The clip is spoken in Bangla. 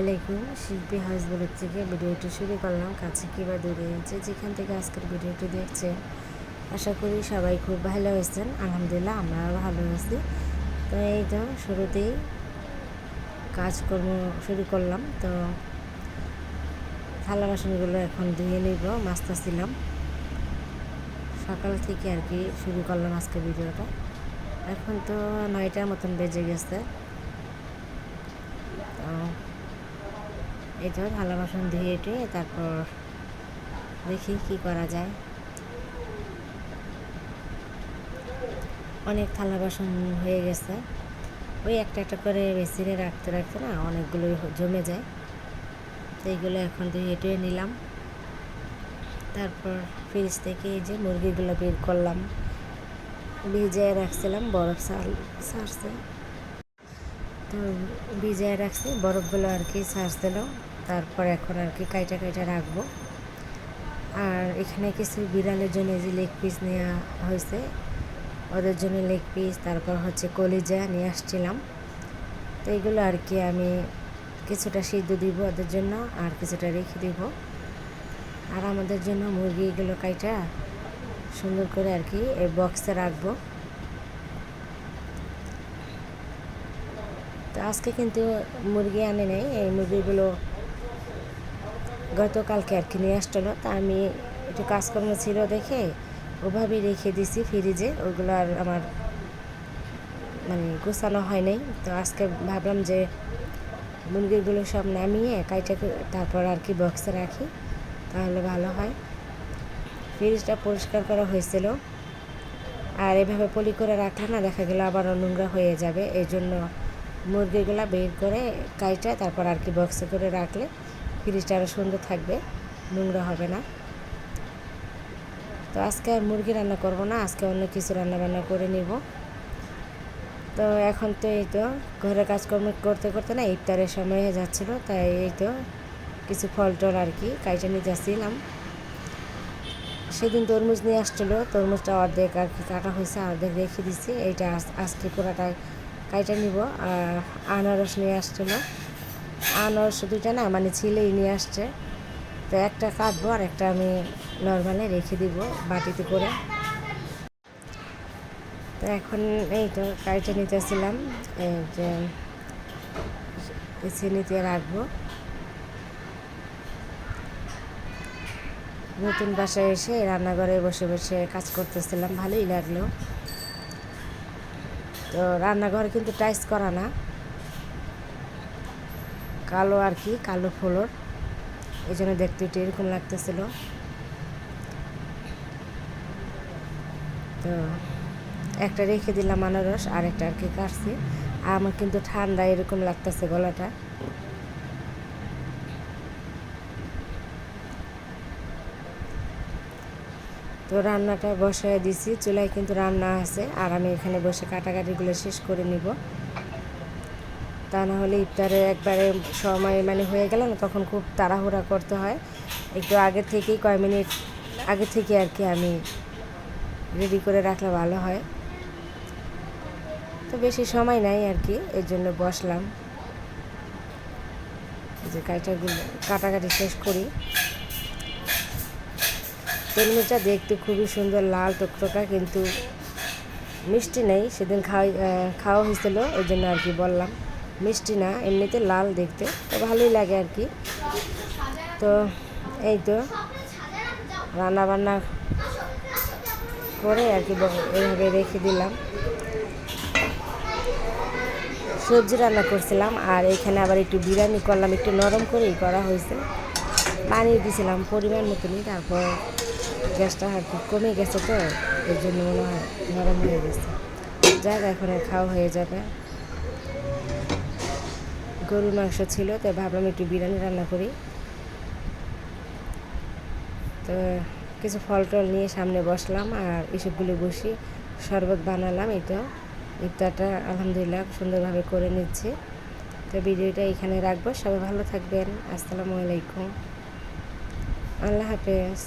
আলাইকুম, শিল্পী হাউস ব্লগ থেকে ভিডিওটি শুরু করলাম কাছে কিবা দূরে যে যেখান থেকে আজকের ভিডিওটি দেখছে। আশা করি সবাই খুব ভালো হয়েছেন আলহামদুলিল্লাহ আমরাও ভালো আছি। তো এই তো শুরুতেই কাজকর্ম শুরু করলাম, তো থালা বাসনগুলো এখন ধুয়ে নিব মাছতাছিলাম সকাল থেকে আর কি শুরু করলাম আজকে ভিডিওটা। এখন তো নয়টার মতন বেজে গেছে। তো এই তো থালা বাসন ধুয়ে টুয়ে তারপর দেখি কি করা যায়। অনেক থালা বাসন হয়ে গেছে। ওই একটা একটা করে বেসিনে রাখতে রাখতে না অনেকগুলো জমে যায়। তো এইগুলো এখন ধুয়ে টুয়ে নিলাম। তারপর ফ্রিজ থেকে এই যে মুরগিগুলো বের করলাম। ভিজিয়ে রাখছিলাম, বরফ সার সারছে। তো ভিজিয়ে রাখছি, বরফগুলো আর কি সার্চ দিল। তারপর এখন আর কি কাইটা কাইটা রাখব। আর এখানে কিছু বিড়ালের জন্য যে লেগ পিস নেওয়া হয়েছে, ওদের জন্য লেগ পিস তারপর হচ্ছে কলিজা নিয়ে আসছিলাম। তো এইগুলো আর কি আমি কিছুটা সিদ্ধ দিব ওদের জন্য, আর কিছুটা রেখে দিব। আর আমাদের জন্য মুরগিগুলো কাইটা সুন্দর করে আর কি এই বক্সে রাখব। তো আজকে কিন্তু মুরগি আনে নেই। এই মুরগিগুলো গতকালকে আর কি নিয়ে আসছিল। তা আমি একটু কাজকর্ম ছিল দেখে ওভাবেই রেখে দিছি ফ্রিজে। ওগুলো আর আমার মানে গোছানো হয় নাই। তো আজকে ভাবলাম যে মুরগিগুলো সব নামিয়ে কাইটা তারপর আর কি বক্সে রাখি। তাহলে ভালো হয়। ফ্রিজটা পরিষ্কার করা হয়েছিল। আর এভাবে পলি করে রাখলে না দেখা গেলে আবারও নোংরা হয়ে যাবে। এই জন্য মুরগিগুলো বের করে কাইটা, তারপর আর কি বক্সে করে রাখলে ফ্রিজটা আরও সুন্দর থাকবে, নোংরা হবে না। তো আজকে আর মুরগি রান্না করব না, আজকে অন্য কিছু রান্না বান্না করে নিব। তো এখন তো এই তো ঘরের কাজকর্ম করতে করতে না ইফতারের সময় হয়ে যাচ্ছিল, তাই এই তো কিছু ফল টল আর কি কাইটা নিয়ে যাচ্ছিলাম। সেদিন তরমুজ নিয়ে আসছিল, তরমুজটা অর্ধেক আর কি কাটা হয়েছে, অর্ধেক রেখে দিছি, এইটা আজকে পুরাটা কাইটা নিব, আর আনারস নিয়ে আসছিল আনারস দুইটা না মানে ছিলেই নিয়ে আসছে। তো একটা কাটবো আর একটা আমি নর্মালে রেখে দিব বাটিতে করে। তো এখন এই তো কাইটা নিতেছিলাম, এই যে চিনিতে রাখব। নতুন বাসায় এসে রান্নাঘরে বসে বসে কাজ করতেছিলাম, ভালোই লাগল। তো রান্নাঘরে কিন্তু টাইস করা না। কালো আর কি, কালো ফ্লোর। এই জন্য দেখতে একটু এরকম লাগতেছিল। তো একটা রেখে দিলাম আনারস আর একটা আর কি কাটছি। আমার কিন্তু ঠান্ডা এরকম লাগতেছে গলাটা। তো রান্নাটা বসায় দিছি, চুলায় কিন্তু রান্না আছে, আর আমি এখানে বসে কাটাকাটিগুলো শেষ করে নিব। তা না হলে ইফতারে একবারে সময় মানে হয়ে গেল না তখন খুব তাড়াহুড়া করতে হয়। একটু আগে থেকেই কয় মিনিট, আগে থেকে আর কি আমি রেডি করে রাখলে ভালো হয়। তো বেশি সময় নাই আর কি, এর জন্য বসলাম। যে কাটাগুলো, কাটাকাটি শেষ করি। তরমুজটা দেখতে খুবই সুন্দর, লাল টকটকা কিন্তু মিষ্টি নেই, সেদিন খাওয়া খাওয়া হয়েছিল, ওই জন্য আর কি বললাম। মিষ্টি না, এমনিতে লাল দেখতে, তো ভালোই লাগে আর কি। তো এই তো রান্না বান্না করে আর কি এইভাবে রেখে দিলাম। সবজি রান্না করছিলাম, আর এখানে আবার একটু বিরিয়ানি করলাম, একটু নরম করেই করা হয়েছে। পানি দিয়েছিলাম পরিমাণ মতনই তারপর গ্যাসটা আর কমে গেছে তো, এর জন্য মনে হয় নরম হয়ে গেছে। যাক এখন খাওয়া হয়ে যাবে। গরুর মাংস ছিল, তো ভাবলাম একটু বিরিয়ানি রান্না করি। তো কিছু ফল টল নিয়ে সামনে বসলাম আর এসবগুলো বসি, শরবত বানালাম এটা। ইফতারটা আলহামদুলিল্লাহ সুন্দরভাবে করে নিচ্ছি। তো ভিডিওটা এখানে রাখব, সবাই ভালো থাকবেন। আসসালামু আলাইকুম। আল্লাহ হাফেজ।